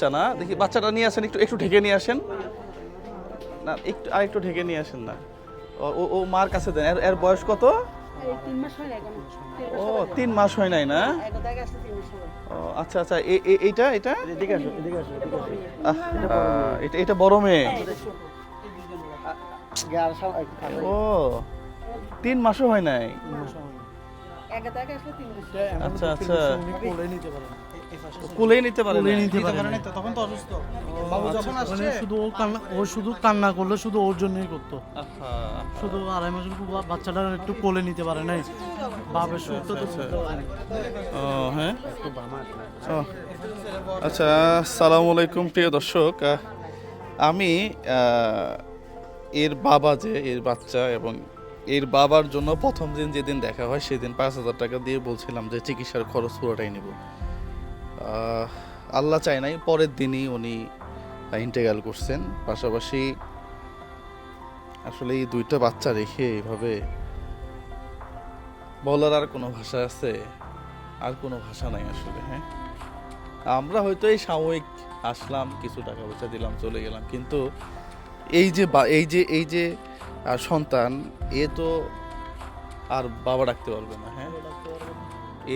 বাচ্চা না দেখি বাচ্চাটা নিয়ে আসেন একটু একটু ঢেকে নিয়ে আসেন। না একটু আর একটু ঢেকে নিয়ে আসেন না। ও- ও ও মার কাছে দেন। এর এর বয়স কত? হয় ও তিন মাস হয় নাই না? হয় ও আচ্ছা আচ্ছা এইটা এটা? এটা এটা বড় মেয়ে। খাবে ও তিন মাসও হয় নাই। আচ্ছা আচ্ছা। নিতে কুলেই নিতে পারে না? তখন তো অসুস্থ। বাবু যখন আসছে মানে শুধু ও কান্না ও শুধু কান্না করলে শুধু ওর জন্যই করতো। শুধু আড়াই মাসের বাচ্চাটা একটু কোলে নিতে পারে নাই। বাপের সুখ তো আচ্ছা। ও হ্যাঁ? আচ্ছা সালাম আলাইকুম প্রিয় দর্শক। আমি এর বাবা যে এর বাচ্চা এবং এর বাবার জন্য প্রথম দিন যেদিন দেখা হয় সেদিন পাঁচ হাজার টাকা দিয়ে বলছিলাম যে চিকিৎসার খরচ পুরোটাই নেব। আল্লাহ চায় নাই, পরের দিনই উনি ইন্টেগাল করছেন। পাশাপাশি আসলে এই দুইটা বাচ্চা রেখে এইভাবে বলার আর কোনো ভাষা আছে? আর কোনো ভাষা নাই আসলে হ্যাঁ? আমরা হয়তো এই সাময়িক আসলাম, কিছু টাকা পয়সা দিলাম, চলে গেলাম, কিন্তু এই যে এই যে এই যে সন্তান, এ তো আর বাবা ডাকতে পারবে না হ্যাঁ?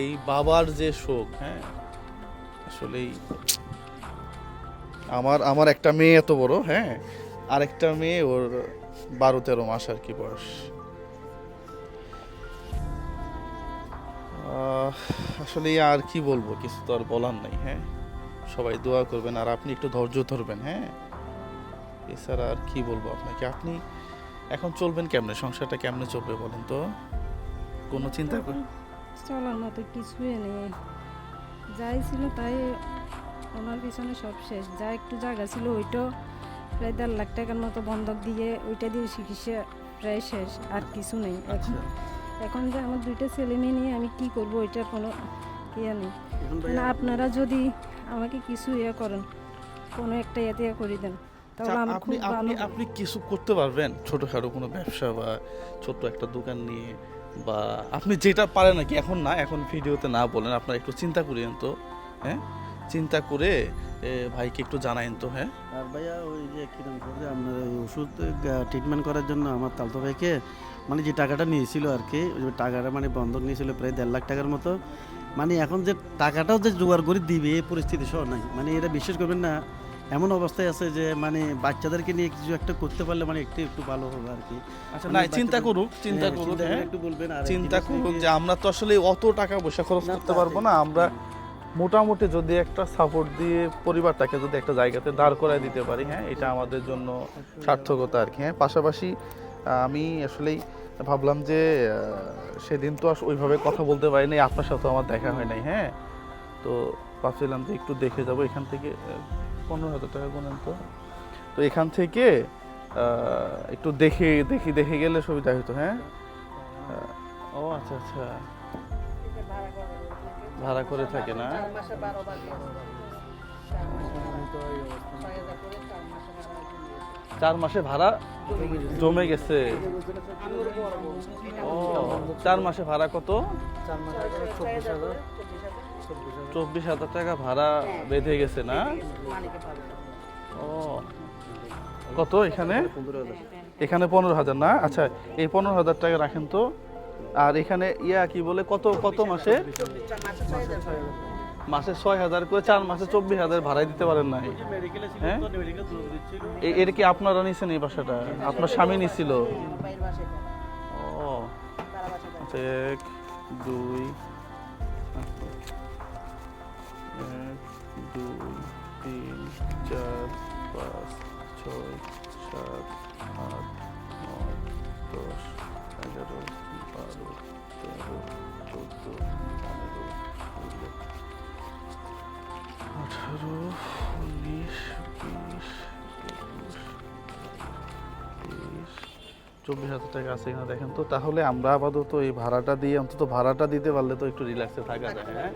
এই বাবার যে শোক হ্যাঁ? আসলেই আমার আমার একটা মেয়ে এত বড় হ্যাঁ? আর একটা মেয়ে ওর বারো তেরো মাস আর কি বয়স। আসলে আর কি বলব কিছু তো আর বলার নাই হ্যাঁ? সবাই দোয়া করবেন আর আপনি একটু ধৈর্য ধরবেন হ্যাঁ? এছাড়া আর কি বলব আপনাকে? আপনি এখন চলবেন কেমনে? সংসারটা কেমনে চলবে বলেন তো? কোনো চিন্তা কর চলার মতো কিছুই নেই। যাই ছিল তাই ওনার পিছনে সব শেষ। যা একটু জায়গা ছিল ওইটাও প্রায় দেড় লাখ টাকার মতো বন্ধক দিয়ে ওইটা দিয়ে চিকিৎসা প্রায় শেষ আর কিছু নেই। এখন এখন যে আমার দুইটা ছেলে মেয়ে নিয়ে আমি কি করব ওইটার কোনো ইয়ে নেই। না আপনারা যদি আমাকে কিছু ইয়ে করেন কোনো একটা ইয়েতে ইয়ে করে দেন তাহলে আমার আপনি খুব আপনি আপনি কিছু করতে পারবেন? ছোটখাটো কোনো ব্যবসা বা ছোট্ট একটা দোকান নিয়ে বা আপনি যেটা পারেন নাকি এখন না এখন ভিডিওতে না বলেন আপনারা একটু চিন্তা করেন তো হ্যাঁ? চিন্তা করে এ, ভাইকে একটু জানাইন তো হ্যাঁ? আর ভাইয়া ওই যে কিরম করে আপনার ওই ওষুধ ট্রিটমেন্ট করার জন্য আমার তালতো ভাইকে মানে যে টাকাটা নিয়েছিল আর কি ওই টাকাটা মানে বন্ধক নিয়েছিল প্রায় দেড় লাখ টাকার মতো মানে এখন যে টাকাটাও যে জোগাড় করে দিবে এই পরিস্থিতি সহ নাই। মানে এটা বিশ্বাস করবেন না এমন অবস্থায় আছে যে মানে বাচ্চাদেরকে নিয়ে কিছু একটা করতে পারলে মানে একটু একটু ভালো হবে আর কি। আচ্ছা মানে না চিন্তা করুক চিন্তা হ্যাঁ, করুক। চিন্তা হ্যাঁ একটু বলবেন আর চিন্তা করুক যে আমরা তো আসলে অত টাকা পয়সা খরচ করতে পারব না। আমরা মোটামুটি যদি একটা সাপোর্ট দিয়ে পরিবারটাকে যদি একটা জায়গাতে দাঁড় করায় দিতে পারি হ্যাঁ এটা আমাদের জন্য সার্থকতা আর কি। হ্যাঁ পাশাপাশি আমি আসলেই ভাবলাম যে সেদিন তো ওইভাবে কথা বলতে পারিনি আপনার সাথে আমার দেখা হয় নাই হ্যাঁ। তো ভাবছিলাম যে একটু দেখে যাব, এখান থেকে পনেরো হাজার টাকা গুনেন তো। তো এখান থেকে একটু দেখে, দেখি, দেখে গেলে সুবিধা হতো হ্যাঁ? ও আচ্ছা আচ্ছা। ভাড়া করে থাকে না? চার মাসে ভাড়া জমে গেছে। ও, চার মাসে ভাড়া কত? চার মাস চব্বিশ হাজার টাকা ভাড়া বেঁধে গেছে না? ও। কত এখানে? এখানে পনেরো হাজার না? আচ্ছা এই পনেরো হাজার টাকা রাখেন তো। আর এখানে ইয়া কি বলে কত কত মাসে? মাসে ছয় হাজার করে চার মাসে চব্বিশ হাজার ভাড়াই দিতে পারেন ছিল হ্যাঁ? তো মেডিকেল দূর দিচ্ছিল এ- এটা কি আপনারা নিছেন এই বাসাটা? আপনার স্বামী নিছিল? ও। আচ্ছা, এক দুই দুই তিন চার পাঁচ ছয় সাত আট নয় দশ এগারো বারো তেরো চোদ্দ পনেরো ষোলো আঠারো উনিশ বিশ একুশ তেইশ চব্বিশ হাজার টাকা আছে এখানে দেখেন তো। তাহলে আমরা আপাতত এই ভাড়াটা দিয়ে, অন্তত ভাড়াটা দিতে পারলে তো একটু রিল্যাক্সে থাকা যায় হ্যাঁ?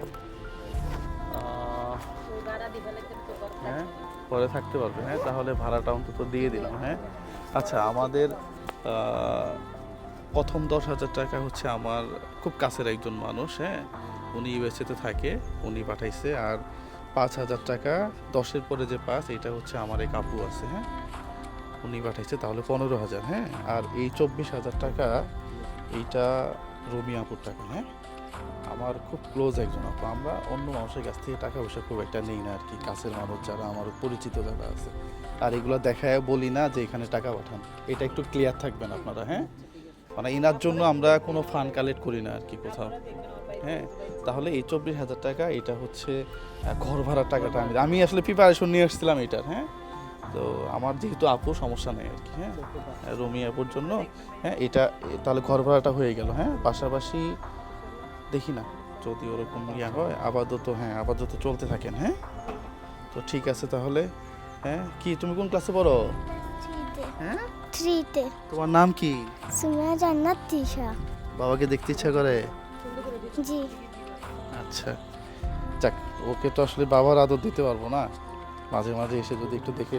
হ্যাঁ পরে থাকতে পারবে। হ্যাঁ তাহলে ভাড়াটা অন্তত দিয়ে দিলাম হ্যাঁ। আচ্ছা আমাদের প্রথম দশ হাজার টাকা হচ্ছে আমার খুব কাছের একজন মানুষ হ্যাঁ। উনি ইউএসএতে থাকে, উনি পাঠাইছে। আর পাঁচ হাজার টাকা, দশের পরে যে পাঁচ এটা হচ্ছে আমার এক আপু আছে হ্যাঁ। উনি পাঠাইছে, তাহলে পনেরো হাজার হ্যাঁ। আর এই চব্বিশ হাজার টাকা, এইটা রমি আপুর টাকা হ্যাঁ। আমার খুব ক্লোজ একজন আপু। আমরা অন্য মানুষের কাছ থেকে টাকা পয়সা খুব একটা নেই না আর কি, কাছের মানুষ যারা আমার পরিচিত যারা আছে। আর এগুলো দেখায় বলি না যে এখানে টাকা পাঠান। এটা একটু ক্লিয়ার থাকবেন আপনারা হ্যাঁ? মানে ইনার জন্য আমরা কোনো ফান্ড কালেক্ট করি না আর কি কোথাও হ্যাঁ? তাহলে এই চব্বিশ হাজার টাকা, এটা হচ্ছে ঘর ভাড়ার টাকাটা আমি আমি আসলে প্রিপারেশন নিয়ে এসেছিলাম এটার হ্যাঁ? তো আমার যেহেতু আপু, সমস্যা নেই আর কি হ্যাঁ? রমি আপুর জন্য হ্যাঁ? এটা, তাহলে ঘর ভাড়াটা হয়ে গেল হ্যাঁ? পাশাপাশি দেখি না। যদি ওরকম ইয়া হয় আপাতত হ্যাঁ আপাতত চলতে থাকেন হ্যাঁ? তো ঠিক আছে তাহলে হ্যাঁ? কি তুমি কোন ক্লাসে পড়ো? হ্যাঁ? থ্রিতে তোমার নাম কি? সুমিয়া জান্নাত তিশা বাবাকে দেখতে ইচ্ছা করে? জি। আচ্ছা। যাক ওকে তো আসলে বাবার আদর দিতে পারব না। মাঝে মাঝে এসে যদি একটু দেখে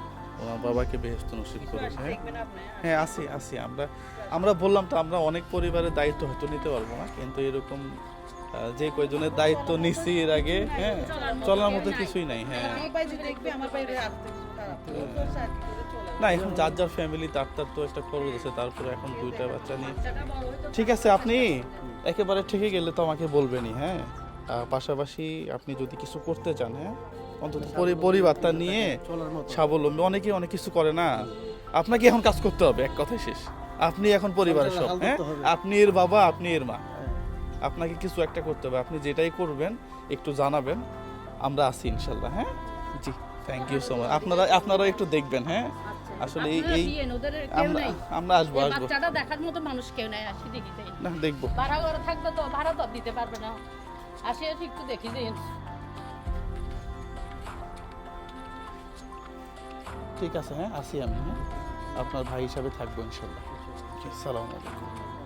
ওনার বাবাকে বেহেস্ত নসিব করেছে হ্যাঁ? হ্যাঁ। আছি আছি আমরা আমরা বললাম তো আমরা অনেক পরিবারের দায়িত্ব হয়তো নিতে পারব না কিন্তু এরকম যে কয়জনের দায়িত্ব নিছি এর আগে হ্যাঁ চলার মতো কিছুই নাই। হ্যাঁ। না এখন যার যার ফ্যামিলি তার তার তো একটা খরচ আছে তারপরে এখন দুইটা বাচ্চা নিয়ে ঠিক আছে আপনি একেবারে ঠেকে গেলে তো আমাকে বলবেনই হ্যাঁ। পাশাপাশি আপনি যদি কিছু করতে চান হ্যাঁ অন্তত পরিবারটা নিয়ে চলার স্বাবলম্বী। অনেকে অনেক কিছু করে না। আপনাকে এখন কাজ করতে হবে এক কথায় শেষ। আপনি এখন পরিবারের সব হ্যাঁ? আপনি এর বাবা আপনি এর মা। আপনাকে কিছু একটা করতে হবে। আপনি যেটাই করবেন একটু জানাবেন। আমরা আছি ইনশাল্লাহ হ্যাঁ? জি থ্যাংক ইউ সো মাচ আপনারা আপনারা একটু দেখবেন হ্যাঁ? আসলে এই এই দিয়েন, ওদের কেউ আমরা নাই। আমরা আসব আসব। বাচ্চাটা দেখার মতো মানুষ কেউ নাই আসি দেখি না দেখব। ভাড়া ঘরে থাকবে তো ভাড়া তো দিতে পারবে না। আসি একটু দেখি যাই ঠিক আছে হ্যাঁ? আসি আমি হ্যাঁ? আপনার ভাই হিসাবে থাকব ইনশাল্লাহ। সালাম আলাইকুম।